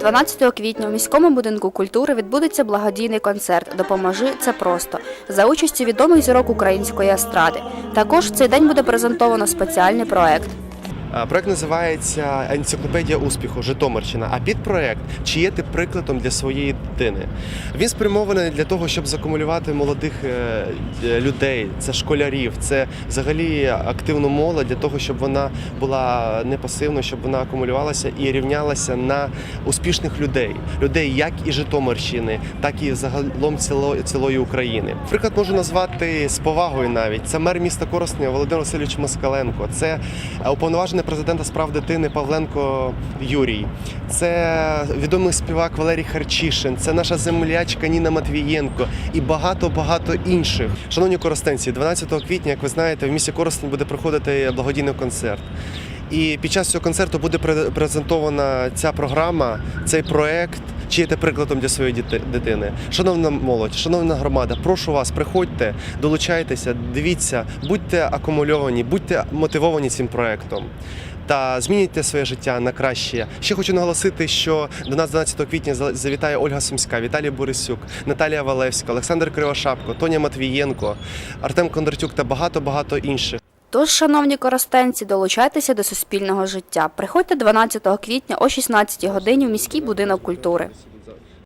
12 квітня у міському будинку культури відбудеться благодійний концерт Допоможи це просто за участю відомих зірок української естради. Також в цей день буде презентовано спеціальний проект. А, Проект називається Енциклопедія успіху Житомирщина. А підпроект чи є ти прикладом для своєї дитини? Він спрямований для того, щоб закумулювати молодих е, е, людей, це школярів, це взагалі активну молодь для того, щоб вона була не пасивною, щоб вона акумулювалася і рівнялася на успішних людей, людей як і Житомирщини, так і загалом цілої України. Приклад можу назвати з повагою навіть. Це мер міста Коростня Володимир Васильович Москаленко. Це е, уповноважений президента справ дитини Павленко Юрій. Це відомий співак Валерій Харчишин. Це наша землячка Ніна Матвієнко і багато багато інших. Шановні користенці, 12 квітня, як ви знаєте, в місті Коростень буде проходити благодійний концерт. І під час цього концерту буде пре- презентована ця програма, цей проект. Чи є прикладом для своєї дитини? Шановна молодь, шановна громада, прошу вас, приходьте, долучайтеся, дивіться, будьте акумульовані, будьте мотивовані цим проектом. Та змінюйте своє життя на краще. Ще хочу наголосити, що до нас 12 квітня завітає Ольга Сумська, Віталій Борисюк, Наталія Валевська, Олександр Кривошапко, Тоня Матвієнко, Артем Кондратюк та багато багато інших. Тож, шановні коростенці, долучайтеся до суспільного життя. Приходьте 12 квітня о 16 годині в міський будинок культури.